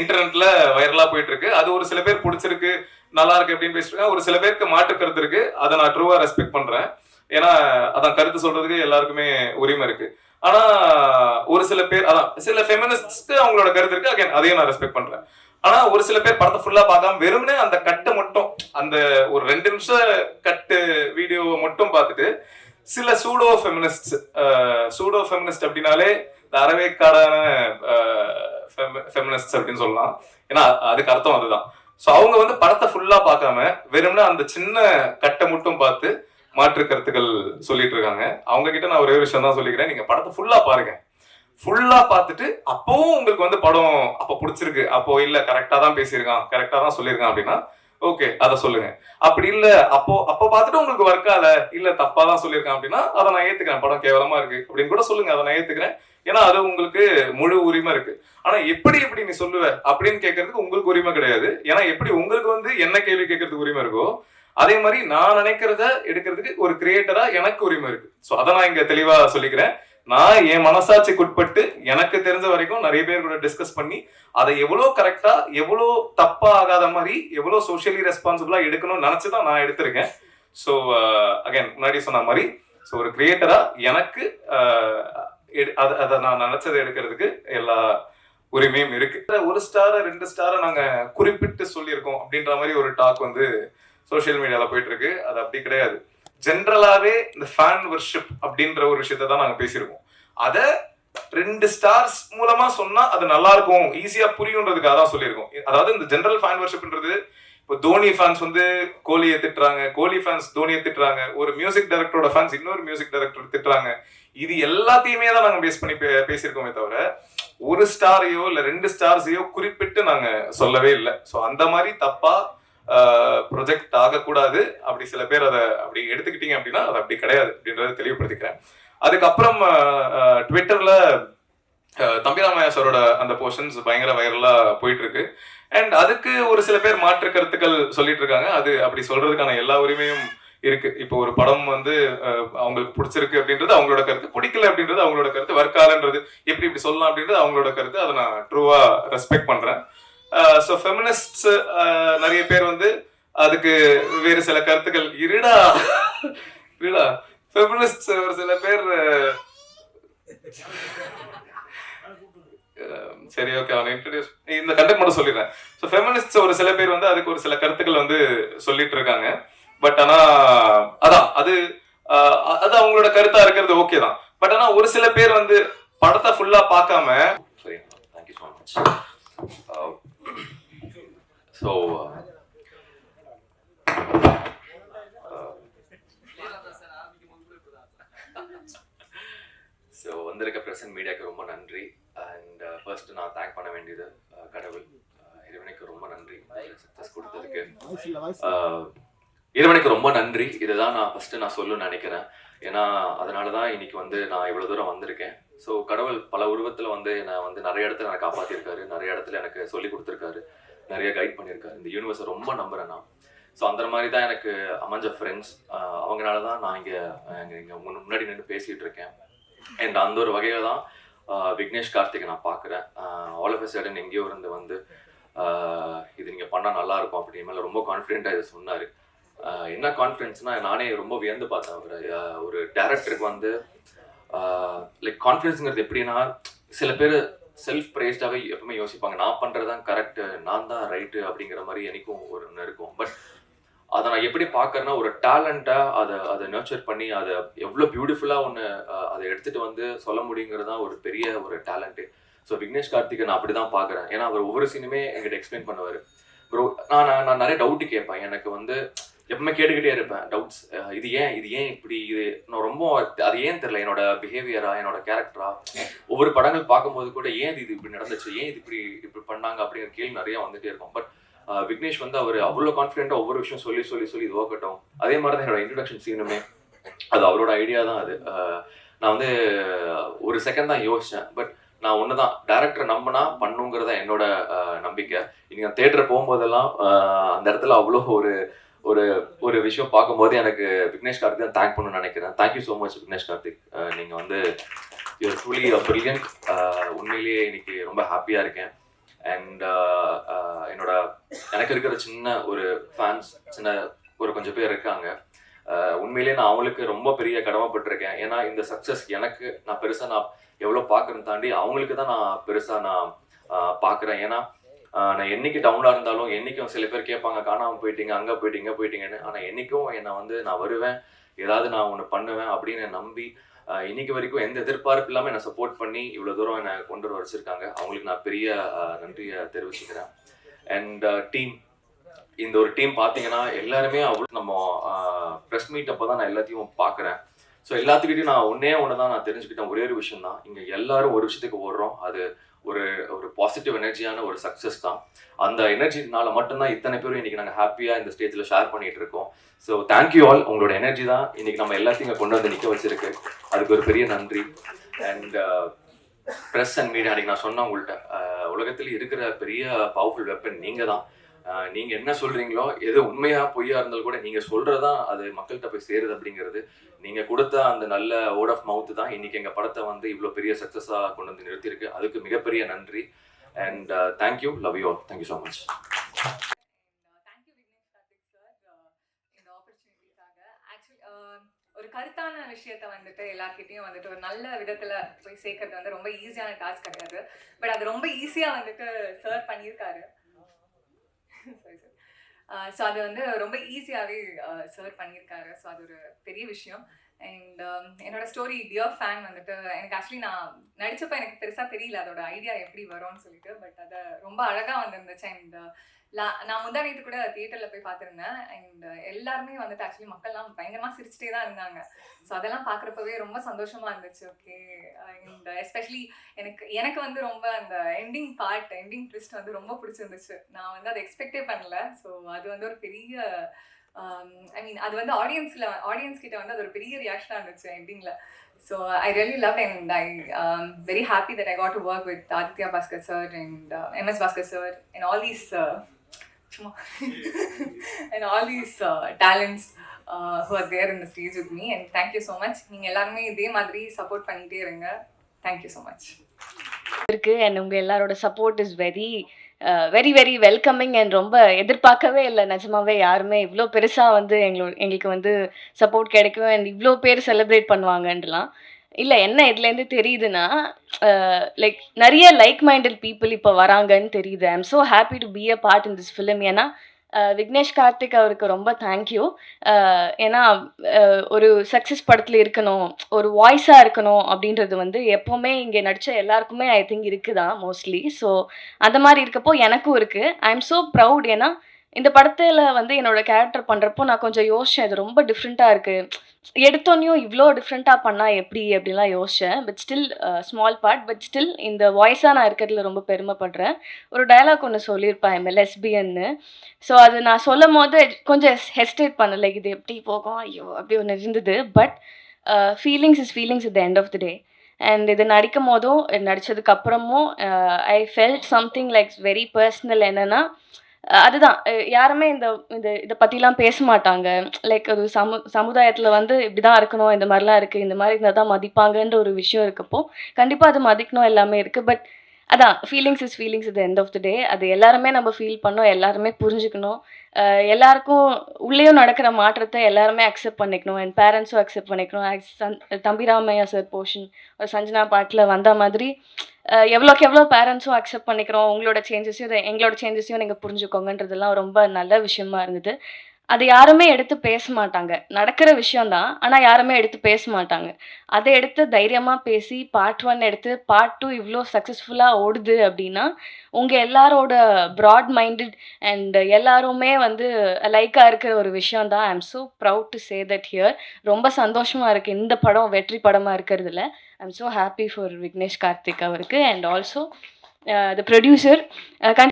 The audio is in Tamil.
இன்டர்நெட்ல வைரலா போயிட்டு இருக்கு அது ஒரு சில பேர் பிடிச்சிருக்கு நல்லா இருக்கு அப்படின்னு பேசிட்டு ஒரு சில பேருக்கு மாற்று கருத்து இருக்கு. அதை நான் ட்ரூவா ரெஸ்பெக்ட் பண்றேன். ஏன்னா அதான் கருத்து சொல்றதுக்கு எல்லாருக்குமே உரிமை இருக்கு. ஆனா ஒரு சில பேர் அதான் சில ஃபெமினிஸ்ட்க்கு அவங்களோட கருத்து இருக்கு. அகைன் அதையும் நான் ரெஸ்பெக்ட் பண்றேன். ஆனா ஒரு சில பேர் படத்தை ஃபுல்லா பார்க்காம வெறும்னே அந்த கட்டை மட்டும் அந்த ஒரு ரெண்டு நிமிஷம் கட்டு வீடியோவை மட்டும் பார்த்துட்டு சில சூடோ ஃபெமினிஸ்ட் சூடோ ஃபெமினிஸ்ட் அப்படின்னாலே இந்த அறவேக்காடான ஃபெமினிஸ்ட் அப்படின்னு சொல்லலாம். ஏன்னா அதுக்கு அர்த்தம் அதுதான். ஸோ அவங்க வந்து படத்தை ஃபுல்லா பார்க்காம வெறும்னா அந்த சின்ன கட்டை மட்டும் பார்த்து மாற்று கருத்துக்கள் சொல்லிட்டு இருக்காங்க. அவங்க கிட்ட நான் ஒரே விஷயம் தான் சொல்லிக்கிறேன். நீங்க படத்தை ஃபுல்லா பாருங்க. ஃபுல்லா பார்த்துட்டு அப்பவும் உங்களுக்கு வந்து படம் அப்போ பிடிச்சிருக்கு. அப்போ இல்ல கரெக்டா தான் பேசியிருக்கான் கரெக்டா தான் சொல்லியிருக்கான் அப்படின்னா ஓகே அதை சொல்லுங்க. அப்படி இல்ல அப்போ அப்போ பார்த்துட்டு உங்களுக்கு ஒர்க் ஆகல இல்ல தப்பா தான் சொல்லியிருக்கான் அப்படின்னா அதை நான் ஏத்துக்கிறேன். படம் கேவலமா இருக்கு அப்படின்னு கூட சொல்லுங்க. அதை நான் ஏத்துக்கிறேன். ஏன்னா அது உங்களுக்கு முழு உரிமை இருக்கு. ஆனா எப்படி இப்படி நீ சொல்லுவ அப்படின்னு கேட்கறதுக்கு உங்களுக்கு உரிமை கிடையாது. ஏன்னா எப்படி உங்களுக்கு வந்து என்ன கேள்வி கேட்கறதுக்கு உரிமை இருக்கோ அதே மாதிரி நான் நினைக்கிறத எடுக்கிறதுக்கு ஒரு கிரியேட்டரா எனக்கு உரிமை இருக்கு. ஸோ அதை நான் இங்க தெளிவா சொல்லிக்கிறேன். நான் என் மனசாட்சிக்கு உட்பட்டு எனக்கு தெரிஞ்ச வரைக்கும் நிறைய பேர் கூட டிஸ்கஸ் பண்ணி அதை எவ்வளோ கரெக்டா எவ்வளோ தப்பா ஆகாத மாதிரி எவ்வளோ சோஷியலி ரெஸ்பான்சிபிளா எடுக்கணும்னு நினைச்சு தான் நான் எடுத்திருக்கேன். ஸோ அகைன் uh, முன்னாடி சொன்ன மாதிரி ஸோ ஒரு கிரியேட்டரா எனக்கு uh, அதை அதை நான் நினச்சதை எடுக்கிறதுக்கு எல்லா உரிமையும் இருக்கு. ஒரு ஸ்டாரை ரெண்டு ஸ்டாரை நாங்கள் குறிப்பிட்டு சொல்லியிருக்கோம் அப்படின்ற மாதிரி ஒரு டாக் வந்து சோஷியல் மீடியாவில் போயிட்டு இருக்கு அது அப்படி கிடையாது. ஜென்ரலாகவே இந்த ஃபேன் வர்ஷிப் அப்படின்ற ஒரு விஷயத்த தான் நாங்கள் பேசியிருக்கோம். அதை ரெண்டு ஸ்டார்ஸ் மூலமா சொன்னா அது நல்லா இருக்கும் ஈஸியா புரியுன்றதுக்காக தான் சொல்லியிருக்கோம். அதாவது இந்த ஜென்ரல் ஃபேன் வர்ஷிப்ன்றது இப்போ தோனி ஃபேன்ஸ் வந்து கோலியை திட்டுறாங்க கோலி ஃபேன்ஸ் தோனியை திட்டுறாங்க ஒரு மியூசிக் டைரக்டரோட ஃபேன்ஸ் இன்னொரு மியூசிக் டைரக்டர் திட்டுறாங்க. இது எல்லாத்தையுமே தான் நாங்கள் பேஸ் பண்ணி பே- பேசியிருக்கோமே தவிர ஒரு ஸ்டாரையோ இல்லை ரெண்டு ஸ்டார்ஸையோ குறிப்பிட்டு நாங்கள் சொல்லவே இல்லை. ஸோ அந்த மாதிரி தப்பாக ப்ரொஜெக்ட் ஆகக்கூடாது. அப்படி சில பேர் அதை அப்படி எடுத்துக்கிட்டீங்க அப்படின்னா அது அப்படி கிடையாது அப்படின்றத தெளிவுபடுத்திக்கிறேன். அதுக்கப்புறம் ட்விட்டரில் தம்பிராமயா சாரோட அந்த போர்ஷன்ஸ் பயங்கர வைரலாக போயிட்டு இருக்கு. அண்ட் அதுக்கு ஒரு சில பேர் மாற்று கருத்துக்கள் சொல்லிட்டு இருக்காங்க. அது அப்படி சொல்றதுக்கான எல்லா உரிமையும் இருக்கு. இப்போ ஒரு படம் வந்து அவங்களுக்கு பிடிச்சிருக்கு அப்படின்றது அவங்களோட கருத்து. பிடிக்கல அப்படின்றது அவங்களோட கருத்து. வர்க்காலன்றது எப்படி இப்படி சொல்லலாம் அப்படின்றது அவங்களோட கருத்து. அதை நான் ட்ரூவா ரெஸ்பெக்ட் பண்றேன். ஸோ ஃபெமினிஸ்ட்ஸ் நிறைய பேர் வந்து அதுக்கு வேறு சில கருத்துக்கள் இருடா? இருடா? ஃபெமினிஸ்ட் ஒரு சில பேர் சரி ஓகே அவனை இன்ட்ரடியூஸ் இந்த கண்டெக்ட் மட்டும் சொல்லிடுறேன். ஸோ ஃபெமினிஸ்ட் ஒரு சில பேர் வந்து அதுக்கு ஒரு சில கருத்துக்கள் வந்து சொல்லிட்டு இருக்காங்க பட் ஆனா அதான் அது அது அவங்களோட கருத்தா இருக்கிறது ஓகே தான். பட் ஆனா ஒரு சில பேர் வந்து படத்தை ஃபுல்லா பார்க்காம சரி thank you so much so வந்திருக்க பிரசன்ட் மீடியாவுக்கு ரொம்ப நன்றி அண்ட் ஃபர்ஸ்ட் நான் தேங்க் பண்ண வேண்டியது uh, கடவுள் uh, இறைவனுக்கு ரொம்ப நன்றி Uh, இறைவனுக்கு ரொம்ப நன்றி. இதுதான் நான் ஃபர்ஸ்ட் நான் சொல்லணும்னு நினைக்கிறேன். ஏன்னா அதனால தான் இன்னைக்கு வந்து நான் இவ்வளோ தூரம் வந்திருக்கேன். ஸோ கடவுள் பல உருவத்தில் வந்து என்னை வந்து நிறைய இடத்துல எனக்கு காப்பாற்றிருக்காரு நிறைய இடத்துல எனக்கு சொல்லி கொடுத்துருக்காரு. நிறைய கைட் பண்ணியிருக்காரு இந்த யூனிவர்ஸை ரொம்ப நம்புறேன் நான். ஸோ அந்த மாதிரி தான் எனக்கு அமைஞ்ச ஃப்ரெண்ட்ஸ் அவங்களால தான் நான் இங்கே இங்கே முன்னாடி நின்று பேசிகிட்டு இருக்கேன். அண்ட் அந்த ஒரு வகையில் தான் விக்னேஷ் கார்த்திகை நான் பார்க்குறேன். ஆல் ஆஃப் சடன் எங்கேயோ இருந்து வந்து இது நீங்கள் பண்ணால் நல்லாயிருக்கும் அப்படின்னு மேலே ரொம்ப கான்ஃபிடென்ட்டாக இதை சொன்னார். என்ன கான்ஃபிடென்ஸ்னால் நானே ரொம்ப வியந்து பார்த்தேன் அவர். ஒரு டேரக்டருக்கு வந்து லைக் கான்ஃபிடென்ஸுங்கிறது எப்படின்னா சில பேர் செல்ஃப் ப்ரைஸ்டாகவே எப்பவுமே யோசிப்பாங்க. நான் பண்ணுறது தான் கரெக்டு நான் தான் ரைட்டு அப்படிங்கிற மாதிரி எனக்கும் ஒரு ஒன்று இருக்கும். பட் அதை நான் எப்படி பார்க்குறேன்னா ஒரு டேலண்ட்டாக அதை அதை நர்ச்சர் பண்ணி அதை எவ்வளோ பியூட்டிஃபுல்லாக ஒன்று அதை எடுத்துகிட்டு வந்து சொல்ல முடியுங்கிறது தான் ஒரு பெரிய ஒரு டேலண்ட்டு ஸோ விக்னேஷ் கார்த்திகை நான் அப்படி தான் பார்க்குறேன். ஏன்னா அவர் ஒவ்வொரு சீனுமே எங்கிட்ட எக்ஸ்பிளைன் பண்ணுவார். ப்ரோ நான் நான் நான் நிறைய டவுட்டு கேட்பேன். எனக்கு வந்து எப்பவுமே கேட்டுக்கிட்டே இருப்பேன். டவுட்ஸ் இது ஏன் இது ஏன் இப்படி இது நான் ரொம்ப அது ஏன் தெரியல. என்னோட பிஹேவியரா என்னோட கேரக்டரா ஒவ்வொரு படங்கள் பார்க்கும்போது கூட ஏன் இது இப்படி நடந்துச்சு? ஏன் இது இப்படி இப்படி பண்ணாங்க? அப்படிங்கிற கேள்வி நிறைய வந்துட்டே இருக்கும். பட் விக்னேஷ் வந்து அவர் அவ்வளோ கான்ஃபிடென்ட்டாக ஒவ்வொரு விஷயம் சொல்லி சொல்லி சொல்லி இது ஓகட்டும் அதே மாதிரி தான் என்னோட இன்ட்ரடக்ஷன் சீனுமே அது அவரோட ஐடியா தான் அது. நான் வந்து ஒரு செகண்ட் தான் யோசித்தேன் பட் நான் ஒன்று தான் டேரக்டர் நம்பினா பண்ணுங்கிறத என்னோட நம்பிக்கை. நீங்கள் தேட்டர் போகும்போதெல்லாம் அந்த இடத்துல அவ்வளோ ஒரு ஒரு ஒரு விஷயம் பார்க்கும்போது எனக்கு விக்னேஷ் கார்த்திக் தான் தேங்க் பண்ணணும்னு நினைக்கிறேன். Thank you so much Vignesh Karthik. நீங்கள் வந்து யூஆர் ட்ரூலி பிரில்லியன்ட் உண்மையிலேயே இன்னைக்கு ரொம்ப ஹாப்பியாக இருக்கேன். அண்ட் என்னோட எனக்கு இருக்கிற சின்ன ஒரு ஃபேன்ஸ் சின்ன ஒரு கொஞ்சம் பேர் இருக்காங்க. உண்மையிலேயே நான் அவங்களுக்கு ரொம்ப பெரிய கடமைப்பட்டிருக்கேன். ஏன்னா இந்த சக்ஸஸ் எனக்கு நான் பெருசாக நான் எவ்வளோ பார்க்குறேன்னு தாண்டி அவங்களுக்கு தான் நான் பெருசாக நான் பார்க்குறேன். ஏன்னா நான் என்னைக்கு டவுனாக இருந்தாலும் என்னைக்கும் சில பேர் கேட்பாங்க காணாமல் போயிட்டீங்க அங்கே போயிட்டீங்க இங்கே போயிட்டீங்கன்னு. ஆனால் என்னைக்கும் என்னை வந்து நான் வருவேன். ஏதாவது நான் ஒன்று பண்ணுவேன் அப்படின்னு நம்பி இன்னைக்கு வரைக்கும் எந்த எதிர்பார்ப்பு இல்லாமல் என்னை சப்போர்ட் பண்ணி இவ்வளோ தூரம் என்னை கொண்டு வர வச்சுருக்காங்க. அவங்களுக்கு நான் பெரிய நன்றியை தெரிவிச்சுக்கிறேன். அண்ட் டீம் இந்த ஒரு டீம் பார்த்தீங்கன்னா எல்லாருமே அவ்வளோ நம்ம ப்ரெஸ் மீட் அப்போ தான் நான் எல்லாத்தையும் பார்க்குறேன் ஸோ எல்லாத்துக்கிட்டையும் நான் ஒன்றே ஒன்று தான் நான் தெரிஞ்சுக்கிட்டேன். ஒரே ஒரு விஷயம் தான் இங்கே எல்லாரும் ஒரு விஷயத்துக்கு ஓடுறோம். அது ஒரு ஒரு பாசிட்டிவ் எனர்ஜியான ஒரு சக்ஸஸ் தான். அந்த எனர்ஜினால மட்டும்தான் இத்தனை பேரும் இன்னைக்கு நாங்கள் ஹாப்பியாக இந்த ஸ்டேஜில் ஷேர் பண்ணிகிட்டு இருக்கோம். ஸோ தேங்க்யூ ஆல் உங்களோட எனர்ஜி தான் இன்னைக்கு நம்ம எல்லாத்தையும் இங்கே கொண்டு வந்து நிற்க வச்சிருக்கு. அதுக்கு ஒரு பெரிய நன்றி. அண்ட் ப்ரெஸ் அண்ட் மீடியா அன்னைக்கு நான் சொன்னேன் உங்கள்கிட்ட உலகத்தில் இருக்கிற பெரிய பவர்ஃபுல் வெப்பன் நீங்கள் தான் நீங்க என்ன சொல்றீங்களோ எது உண்மையா பொய்யா இருந்தாலும் கூட நீங்க சொல்றதான் அது மக்கள்கிட்ட போய் சேருது அப்படிங்கிறது. நீங்க கொடுத்த அந்த நல்ல வேர்ட் ஆஃப் மவுத் தான் இன்னைக்கு எங்க படத்தை வந்து இவ்வளவு பெரிய சக்சஸா கொண்டு வந்து நிறுத்தியிருக்கு. அதுக்கு மிகப்பெரிய நன்றி. And thank you love you all thank you so much Vignesh sir actually ஒரு கருத்தான விஷயத்த வந்துட்டு எல்லாருக்கிட்டையும் வந்துட்டு ஒரு நல்ல விதத்துல போய் சேர்க்கறது வந்து ரொம்ப ஈஸியான டாஸ்க் கிடையாது. பட் அது ரொம்ப ஈஸியா வந்துட்டு சர்வ் பண்ணியிருக்காரு. சாரி சார் ஸோ அது வந்து ரொம்ப ஈஸியாகவே சர்வ் uh, பண்ணியிருக்காரு. ஸோ அது ஒரு பெரிய விஷயம். அண்ட் um, என்னோட ஸ்டோரி டியர் ஃபேன் வந்துட்டு எனக்கு ஆக்சுவலி நான் நடிச்சப்ப எனக்கு பெருசாக தெரியல. அதோட ஐடியா எப்படி வரும்னு சொல்லிட்டு பட் அதை ரொம்ப அழகாக வந்திருந்துச்சு. அண்ட் லா- நான் முந்தா நேற்று கூட தியேட்டரில் போய் பார்த்துருந்தேன். அண்ட் எல்லாருமே வந்துட்டு ஆக்சுவலி மக்கள்லாம் பயங்கரமாக சிரிச்சிட்டே தான் இருந்தாங்க. ஸோ அதெல்லாம் பார்க்குறப்பவே ரொம்ப சந்தோஷமாக இருந்துச்சு. ஓகே அண்ட் எஸ்பெஷலி எனக்கு எனக்கு வந்து ரொம்ப அந்த எண்டிங் பார்ட் எண்டிங் ட்விஸ்ட் வந்து ரொம்ப பிடிச்சிருந்துச்சு. நான் வந்து அதை எக்ஸ்பெக்டே பண்ணல. ஸோ அது வந்து ஒரு பெரிய um, ஐ மீன் அது வந்து ஆடியன்ஸில் ஆடியன்ஸ் கிட்ட வந்து அது ஒரு பெரிய ரியாக்ஷனாக இருந்துச்சு எண்டிங்கில் so I really love and I very happy that I got to work with Aditya Bhaskar sir and MS Bhaskar sir and all these சும்மா. And all these talents who are there are stage with me and thank you so much நீங்கள் எல்லாருமே இதே மாதிரி சப்போர்ட் பண்ணிகிட்டே இருங்க. தேங்க்யூ ஸோ மச் இருக்கு. அண்ட் உங்கள் எல்லாரோட support is very very very welcoming and ரொம்ப எதிர்பார்க்கவே இல்லை. நிஜமாவே யாருமே இவ்வளோ பெருசாக வந்து எங்களோட எங்களுக்கு வந்து சப்போர்ட் கிடைக்கும் அண்ட் இவ்வளோ பேர் செலிப்ரேட் பண்ணுவாங்கன்றலாம் இல்லை என்ன இதுலேருந்து தெரியுதுன்னா லைக் நிறைய லைக் மைண்டட் பீப்புள் இப்போ வராங்கன்னு தெரியுது. I'm so happy to be a part in this film ஏன்னா விக்னேஷ் கார்த்திக் அவருக்கு ரொம்ப தேங்க்யூ ஏன்னா ஒரு சக்ஸஸ் படத்தில் இருக்கணும் ஒரு வாய்ஸாக இருக்கணும் அப்படின்றது வந்து எப்போவுமே இங்கே நடித்த எல்லாருக்குமே ஐ திங்க் இருக்குதான் மோஸ்ட்லி ஸோ அந்த மாதிரி இருக்கப்போ எனக்கும் இருக்குது ஐ எம் ஸோ ப்ரவுட் ஏன்னா இந்த படத்தில் வந்து என்னோட கேரக்டர் பண்ணுறப்போ நான் கொஞ்சம் யோசித்தேன் இது ரொம்ப டிஃப்ரெண்ட்டாக இருக்குது எடுத்தோன்னையும் இவ்வளோ டிஃப்ரெண்ட்டாக பண்ணால் எப்படி அப்படிலாம் யோசித்தேன் but still small part but still இந்த வாய்ஸாக நான் இருக்கிறதுல ரொம்ப பெருமைப்படுறேன். ஒரு டயலாக் ஒன்று சொல்லியிருப்பேன் எம்எல் எஸ்பிஎன்னு ஸோ அது நான் சொல்லும் போது கொஞ்சம் ஹெஸ்டேட் பண்ணல இது எப்படி போகும்? ஐயோ அப்படி ஒன்று இருந்தது. But feelings is feelings it the end of the day and இது நடிக்கும் போதும் நடித்ததுக்கு அப்புறமும் I felt something like very personal என்னென்னா அதுதான். யாருமே இந்த இந்த இதை பற்றிலாம் பேச மாட்டாங்க. லைக் அது சமு சமுதாயத்தில் வந்து இப்படி தான் இருக்கணும் இந்த மாதிரிலாம் இருக்குது இந்த மாதிரி இருந்தால் தான் மதிப்பாங்கன்ற ஒரு விஷயம் இருக்கப்போ கண்டிப்பாக அது மதிக்கணும் எல்லாமே இருக்குது பட் அதான் ஃபீலிங்ஸ் இஸ் ஃபீலிங்ஸ் இது எண்ட் ஆஃப் த டே அது எல்லாருமே நம்ம ஃபீல் பண்ணோம் எல்லாருமே புரிஞ்சுக்கணும். எல்லாருக்கும் உள்ளேயும் நடக்கிற மாற்றத்தை எல்லாருமே அக்செப்ட் பண்ணிக்கணும். என் பேரண்ட்ஸும் அக்செப்ட் பண்ணிக்கணும். தம்பிராமையா சார் போர்ஷன் ஒரு சஞ்சனா பாட்டில் வந்த மாதிரி எவ்வளோக்கு எவ்வளோ பேரண்ட்ஸும் அக்செப்ட் பண்ணிக்கிறோம். உங்களோட சேஞ்சஸையும் எங்களோட சேஞ்சஸையும் நீங்கள் புரிஞ்சுக்கோங்கன்றதெல்லாம் ரொம்ப நல்ல விஷயமா இருந்தது. அது யாருமே எடுத்து பேச மாட்டாங்க நடக்கிற விஷயம்தான் ஆனால் யாருமே எடுத்து பேச மாட்டாங்க அதை எடுத்து தைரியமாக பேசி பார்ட் ஒன் எடுத்து பார்ட் டூ இவ்வளோ சக்ஸஸ்ஃபுல்லாக ஓடுது அப்படின்னா உங்கள் எல்லாரோட ப்ராட் மைண்டட் அண்ட் எல்லாருமே வந்து லைக்காக இருக்கிற ஒரு விஷயம் தான் I'm so proud to say that here ரொம்ப சந்தோஷமாக இருக்குது இந்த படம் வெற்றி படமாக இருக்கிறதுல. I'm so happy for Vignesh Karthik அவருக்கு அண்ட் ஆல்சோ த ப்ரொடியூசர்